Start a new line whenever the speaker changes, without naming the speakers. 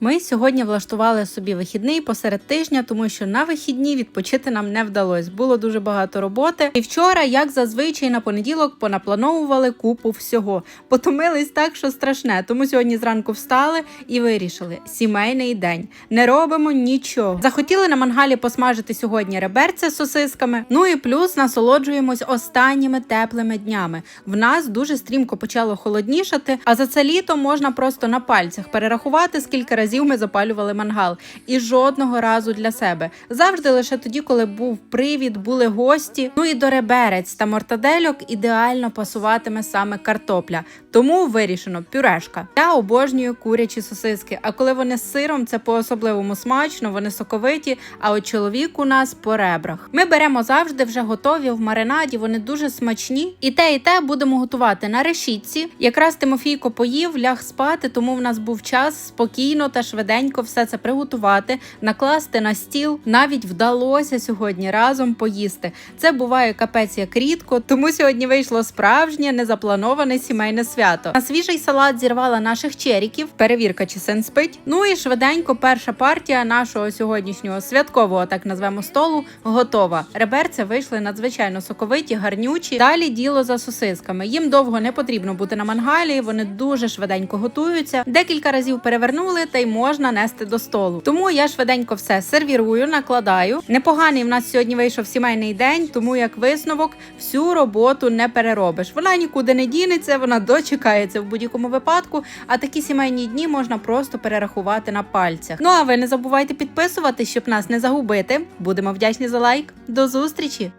Ми сьогодні влаштували собі вихідний посеред тижня, тому що на вихідні відпочити нам не вдалося. Було дуже багато роботи. І вчора, як зазвичай, на понеділок понаплановували купу всього. Потомились так, що страшне. Тому сьогодні зранку встали і вирішили: сімейний день. Не робимо нічого. Захотіли на мангалі посмажити сьогодні реберця з сосисками. Ну і плюс насолоджуємось останніми теплими днями. В нас дуже стрімко почало холоднішати, а за це літо можна просто на пальцях перерахувати, скільки разів ми запалювали мангал. І жодного разу для себе. Завжди лише тоді, коли був привід, були гості. Ну і до реберець та мортадельок ідеально пасуватиме саме картопля. Тому вирішено пюрешка. Я обожнюю курячі сосиски. А коли вони з сиром, це по-особливому смачно, вони соковиті. А от чоловік у нас по ребрах. Ми беремо завжди вже готові в маринаді. Вони дуже смачні. І те, і те будемо готувати на решітці. Якраз Тимофійко поїв, ляг спати, тому в нас був час спокійно та швиденько все це приготувати, накласти на стіл. Навіть вдалося сьогодні разом поїсти. Це буває капець як рідко, тому сьогодні вийшло справжнє незаплановане сімейне свято. На свіжий салат зірвала наших черіків, перевірка чи син спить. Ну і швиденько перша партія нашого сьогоднішнього святкового, так назвемо столу, готова. Реберця вийшли надзвичайно соковиті, гарнючі. Далі діло за сосисками. Їм довго не потрібно бути на мангалі. Вони дуже швиденько готуються. Декілька разів перевернули та й можна нести до столу. Тому я швиденько все сервірую, накладаю. Непоганий в нас сьогодні вийшов сімейний день, тому як висновок всю роботу не переробиш. Вона нікуди не дінеться, вона дочекається в будь-якому випадку. А такі сімейні дні можна просто перерахувати на пальцях. Ну а ви не забувайте підписуватись, щоб нас не загубити. Будемо вдячні за лайк. До зустрічі!